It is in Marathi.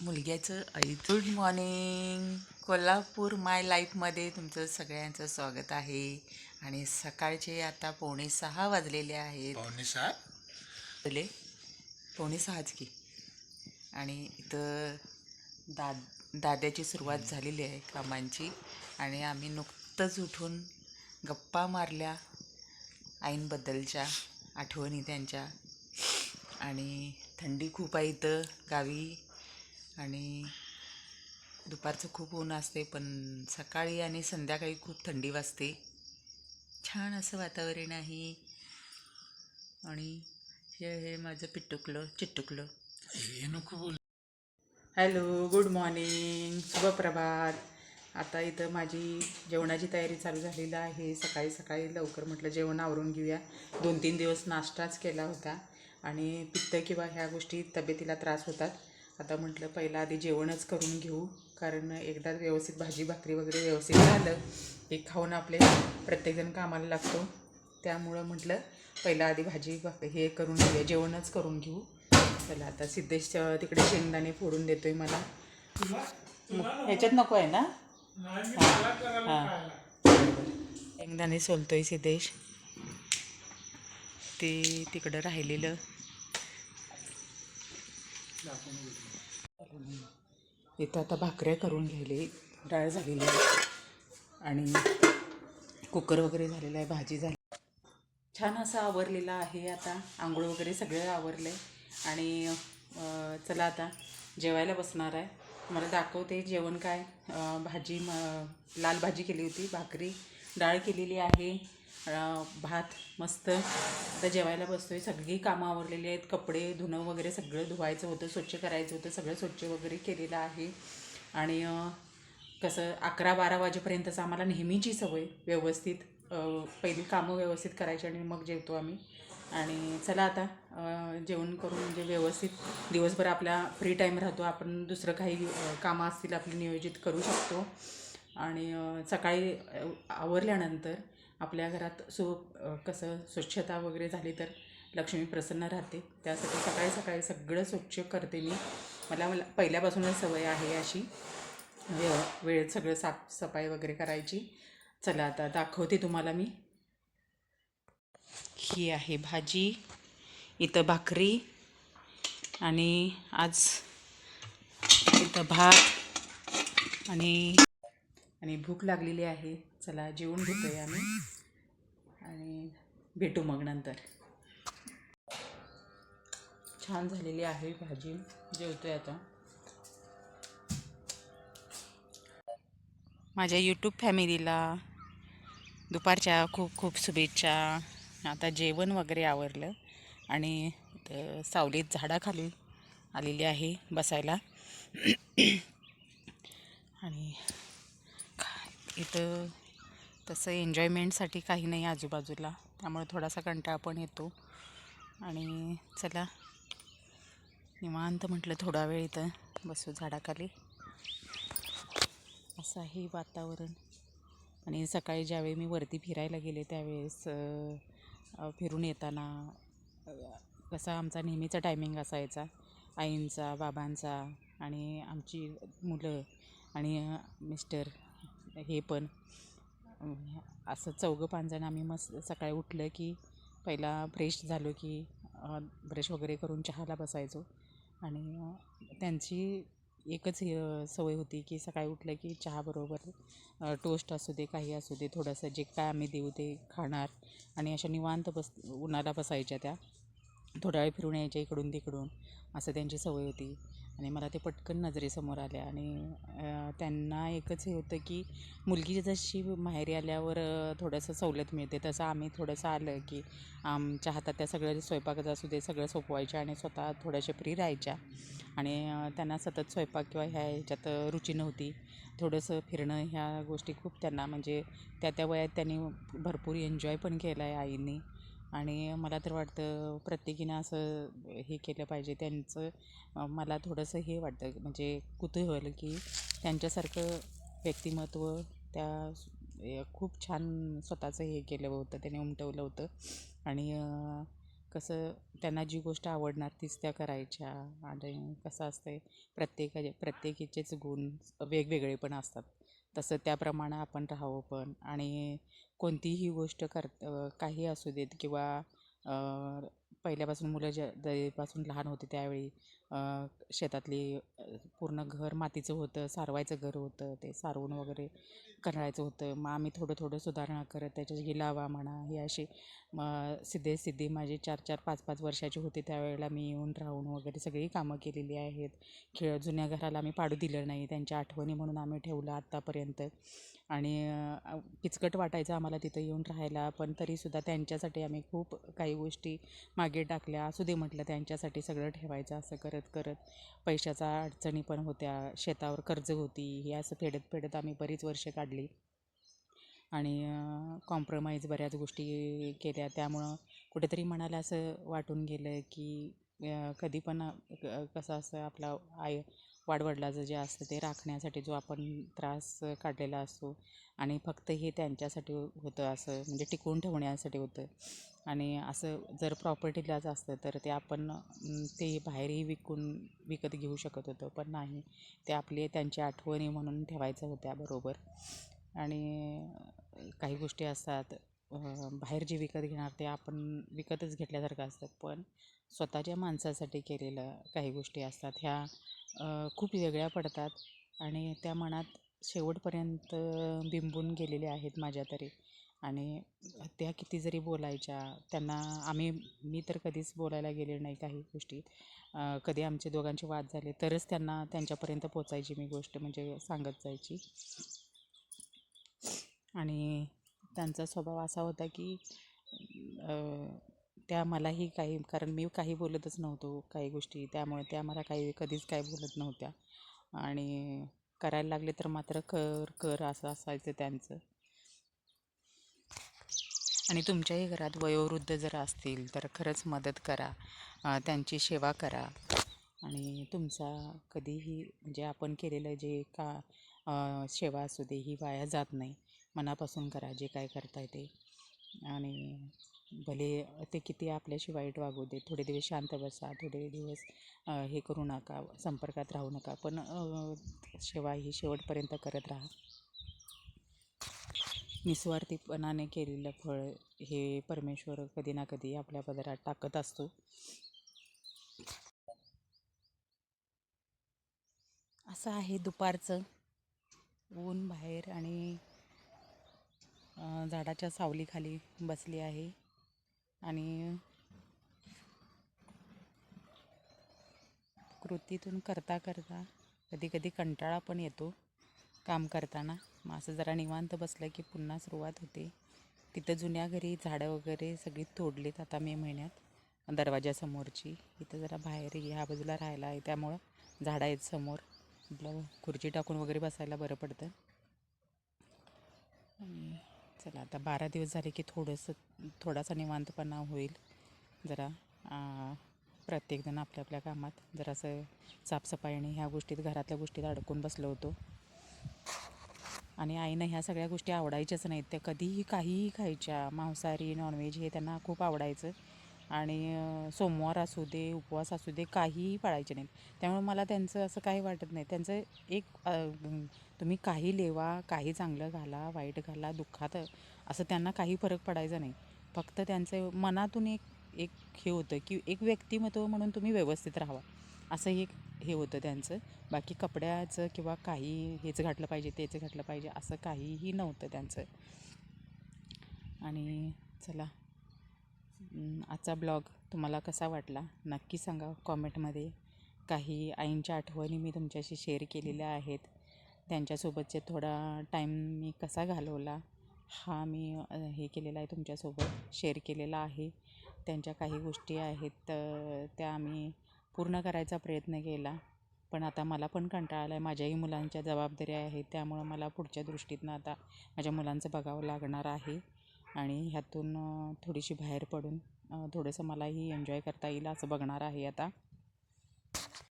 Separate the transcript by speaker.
Speaker 1: मुलग्याचं आई गुड मॉर्निंग कोल्हापूर माय लाईफमध्ये तुमचं सगळ्यांचं स्वागत आहे. आणि सकाळचे आता पावणे सहा वाजलेले आहेत.
Speaker 2: पावणे सहा?
Speaker 1: पावणे सहाच की. आणि इथं दा दाद्याची सुरुवात झालेली आहे कामांची. आणि आम्ही नुकतंच उठून गप्पा मारल्या आईंबद्दलच्या आठवणी त्यांच्या. आणि थंडी खूप आहे इथं गावी. आणि दुपारचं खूप ऊन असते पण सकाळी आणि संध्याकाळी खूप थंडी वाजते. छान असं वातावरण आहे. आणि हे हे माझं पिट्टुकलं चिट्टुकलं.
Speaker 2: हे
Speaker 1: हॅलो गुड मॉर्निंग. शुभप्रभात आता इथं माझी जेवणाची तयारी चालू झालेली आहे. सकाळी सकाळी लवकर म्हटलं जेवण आवरून घेऊया. दोन तीन दिवस नाश्ताच केला होता. आणि पित्त किंवा ह्या गोष्टी तब्येतीला त्रास होतात. आता म्हटलं पहिला आधी जेवणच करून घेऊ. कारण एकदा व्यवस्थित भाजी भाकरी वगैरे व्यवस्थित झालं की खाऊन आपले प्रत्येकजण कामाला लागतो. त्यामुळं म्हटलं पहिला आधी भाजी भाक हे करून घेऊया जेवणच करून घेऊ. चला आता सिद्धेश तिकडे शेंगदाणे फोडून देतोय मला. ह्याच्यात नको आहे ना? हां. शेंगदाणे सोलतोय सिद्धेश. ते तिकडं राहिलेलं. इथं आता भाकऱ्या करून घ्यायले डाळ झालेली आहे. आणि कुकर वगैरे झालेलं आहे भाजी झाली. छान असं आवरलेलं आहे आता. आंघोळ वगैरे सगळं आवरलं आहे आणि चला आता जेवायला बसणार आहे. मला दाखवते जेवण काय. भाजी म लाल भाजी केली होती भाकरी डाळ केलेली आहे. भात मस्त. आता जेवायला बसतो आहे सगळी कामं आवरलेली आहेत. कपडे धुणं वगैरे सगळं धुवायचं होतं. स्वच्छ करायचं होतं. सगळं स्वच्छ वगैरे केलेलं आहे. आणि कसं अकरा बारा वाजेपर्यंतच आम्हाला नेहमीची सवय व्यवस्थित पहिली कामं व्यवस्थित करायची आणि मग जेवतो आम्ही. आणि चला आता जेवण करून म्हणजे व्यवस्थित दिवसभर आपला फ्री टाईम राहतो. आपण दुसरं काही कामं असतील आपली नियोजित करू शकतो. आणि सकाळी आवरल्यानंतर आपल्या घरात सु कसं स्वच्छता वगैरे झाली तर लक्ष्मी प्रसन्न राहते. त्यासाठी सकाळी सकाळी सगळं स्वच्छ करते मी. मला मला पहिल्यापासूनच सवय आहे अशी. म्हणजे वेळ वेळेत सगळं साफसफाई वगैरे करायची. चला आता दाखवते तुम्हाला मी. ही आहे भाजी इथं भाकरी आणि आज इथं भात आणि आणि भूक लागलेली आहे. चला जेवून घेतो आहे आम्ही. आणि भेटू मग नंतर. छान झालेली आहे भाजी. जेवतोय आता. माझ्या यूट्यूब फॅमिलीला दुपारच्या खूप खूप शुभेच्छा. आता जेवण वगैरे आवरलं. आणि सावलीत झाडाखाली आलेली आहे बसायला. आणि इथं तसं एन्जॉयमेंटसाठी काही नाही आजूबाजूला. त्यामुळे थोडासा कंटाळा पण येतो. आणि चला निवांत म्हटलं थोडा वेळ इथं बसू झाडाखाली. असं आहे वातावरण. आणि सकाळी ज्यावेळी मी वरती फिरायला गेले त्यावेळेस फिरून येताना कसा आमचा नेहमीचा टायमिंग असायचा. आईंचा बाबांचा आणि आमची मुलं आणि मिस्टर हे पण. असं चौघं पाच जण आम्ही मस्त सकाळी उठलं की पहिला फ्रेश झालो की ब्रश वगैरे करून चहाला बसायचो. आणि त्यांची एकच हे, सवय होती की सकाळी उठलं की चहाबरोबर टोस्ट असू दे काही असू दे थोडंसं जे काय आम्ही देऊ ते खाणार. आणि अशा निवांत बस उन्हाला बसायच्या त्या. थोडा वेळ फिरून यायच्या इकडून तिकडून. असं त्यांची सवय होती. आणि मला ते पटकन नजरेसमोर आल्या आणि त्यांना एकच हे होतं की मुलगी जशी माहेरी आल्यावर थोडंसं सवलत मिळते तसं आम्ही थोडंसं आलं की आमच्या हातात त्या सगळ्या स्वयंपाकाचं असू दे सगळं सोपवायच्या आणि स्वतः थोड्याशा फ्री राहायच्या. आणि त्यांना सतत स्वयंपाक किंवा ह्या ह्याच्यात रुची नव्हती. थोडंसं फिरणं ह्या गोष्टी खूप त्यांना म्हणजे त्या त्या वयात त्यांनी भरपूर एन्जॉय पण केला आहे आईनी. आणि मला तर वाटतं प्रत्येकीनं असं हे केलं पाहिजे. त्यांचं मला थोडंसं हे वाटतं म्हणजे कुतूहल की त्यांच्यासारखं व्यक्तिमत्व त्या खूप छान स्वतःचं हे केलं होतं त्याने उमटवलं होतं. आणि कसं त्यांना जी गोष्ट आवडणार तीच त्या करायच्या आणि कसं असतंय प्रत्येकाचे प्रत्येकीचेच गुण वेगवेगळे पण असतात. तसं त्याप्रमाणे आपण राहावं पण. आणि कोणतीही गोष्ट कर काही असू देत किंवा पहिल्यापासून मुलं ज्या जरीपासून लहान होते त्यावेळी शेतातली पूर्ण घर मातीचं होतं सारवायचं घर होतं ते सारवून वगैरे करायचं होतं. मग आम्ही थोडं थोडं सुधारणा करत त्याच्यात गिलावा म्हणा ही अशी मग सिद्धे सिद्धी माझी चार चार पाच पाच वर्षाची होती त्यावेळेला मी येऊन राहून वगैरे सगळी कामं केलेली आहेत. खेळ जुन्या घराला आम्ही पाडू दिलं नाही. त्यांच्या आठवणी म्हणून आम्ही ठेवलं आत्तापर्यंत. आणि किचकट वाटायचं आम्हाला तिथं येऊन राहायला पण तरीसुद्धा त्यांच्यासाठी आम्ही खूप काही गोष्टी मागे टाकल्या. असू दे म्हटलं त्यांच्यासाठी सगळं ठेवायचं असं करत करत पैशाचा अडचणी पण होत्या. शेतावर कर्ज होती. हे असं फेडत फेडत आम्ही बरीच वर्ष काढली. आणि कॉम्प्रोमाइज बऱ्याच गोष्टी केल्या. त्यामुळं कुठेतरी मनाला असं वाटून गेलं की कधी पण कसं असं आपला आय वाडवडिलाचं जे असतं ते राखण्यासाठी जो आपण त्रास काढलेला असतो आणि फक्त हे त्यांच्यासाठी होतं असं म्हणजे टिकवून ठेवण्यासाठी होतं. आणि असं जर प्रॉपर्टीलाच असतं तर ते आपण ते बाहेरही विकून विकत घेऊ शकत होतं पण नाही. ते आपले त्यांची आठवणी म्हणून ठेवायचं होत्या बरोबर. आणि काही गोष्टी असतात बाहेर जे विकत घेणार ते आपण विकतच घेतल्यासारखं असतं. पण स्वतःच्या माणसासाठी केलेलं काही गोष्टी असतात. ह्या खूप वेगळ्या पडतात आणि त्या मनात शेवटपर्यंत बिंबून गेलेल्या आहेत माझ्या तरी. आणि त्या किती जरी बोलायच्या त्यांना आम्ही मी तर कधीच बोलायला गेले नाही काही गोष्टी कधी आमचे दोघांचे वाद झाले तरच त्यांना त्यांच्यापर्यंत पोचायची मी गोष्ट म्हणजे सांगत जायची. आणि त्यांचा स्वभाव असा होता की त्या मलाही काही कारण मी काही बोलतच नव्हतो काही गोष्टी त्यामुळे त्या मला काही कधीच काय बोलत नव्हत्या. आणि करायला लागले तर मात्र कर कर असं असायचं त्यांचं. आणि तुमच्याही घरात वयोवृद्ध जर असतील तर खरंच मदत करा त्यांची सेवा करा. आणि तुमचा कधीही म्हणजे आपण केलेलं जे का सेवा असू दे ही वाया जात नाही. मनापासून करा जे काय करताय ते. आणि भले ते किती आपल्याशी वाईट वागू दे थोडे दिवस शांत बसा थोडे दिवस हे करू नका संपर्कात राहू नका पण सेवा ही शेवटपर्यंत करत राहा. निस्वार्थीपणाने केलेलं फळ हे परमेश्वर कधी ना कधी आपल्या पदरात टाकत असतो. असं आहे दुपारचं. ऊन बाहेर आणि झाडाच्या सावलीखाली बसली आहे. आणि कृतीतून करता करता कधी कधी कंटाळा पण येतो काम करताना. मग असं जरा निवांत बसलं की पुन्हा सुरुवात होते. तिथं जुन्या घरी झाडं वगैरे सगळी तोडलीत आता मे महिन्यात. दरवाजासमोरची इथं जरा बाहेर ह्या बाजूला राहायला आहे. त्यामुळं झाडं आहेत समोर. आपलं खुर्ची टाकून वगैरे बसायला बरं पडतं. आणि चला आता बारा दिवस झाले की थोडंसं थोडासा निवांतपणा होईल. जरा प्रत्येकजण आपल्या आपल्या कामात जरासं साफसफाईने ह्या गोष्टीत घरातल्या गोष्टीत अडकून बसलो होतो. आणि आईनं ह्या सगळ्या गोष्टी आवडायच्याच नाहीत. त्या कधीही काहीही खायच्या. मांसाहारी नॉनव्हेज हे त्यांना खूप आवडायचं. आणि सोमवार असू दे उपवास असू दे काहीही पाळायचे नाहीत. त्यामुळे मला त्यांचं असं काही वाटत नाही. त्यांचं एक तुम्ही काही लेवा काही चांगलं घाला वाईट घाला दुःखात असं त्यांना काही फरक पडायचा नाही. फक्त त्यांचं मनातून एक एक हे होतं की एक व्यक्तिमत्व म्हणून तुम्ही व्यवस्थित राहावा. असं एक हे होतं त्यांचं. बाकी कपड्याचं किंवा काही हेच घातलं पाहिजे तेच घातलं पाहिजे असं काहीही नव्हतं त्यांचं. आणि चला आजचा ब्लॉग तुम्हाला कसा वाटला? नक्की सांगा कॉमेंटमध्ये. काही आईंच्या आठवणी मी तुमच्याशी शेअर केलेल्या आहेत. त्यांच्यासोबतचे थोडा टाईम मी कसा घालवला हा मी हे केलेला आहे तुमच्यासोबत शेअर केलेला आहे. त्यांच्या काही गोष्टी आहेत त्या आम्ही पूर्ण करायचा प्रयत्न केला. पण आता मला पण कंटाळा आला आहे माझ्याही मुलांच्या जबाबदाऱ्या आहेत त्यामुळं मला पुढच्या दृष्टीतनं आता माझ्या मुलांचं बघावं लागणार आहे. आणि ह्यातून थोडीशी बाहेर पडून थोडंसं मलाही एन्जॉय करता येईल असं बघणार आहे आता.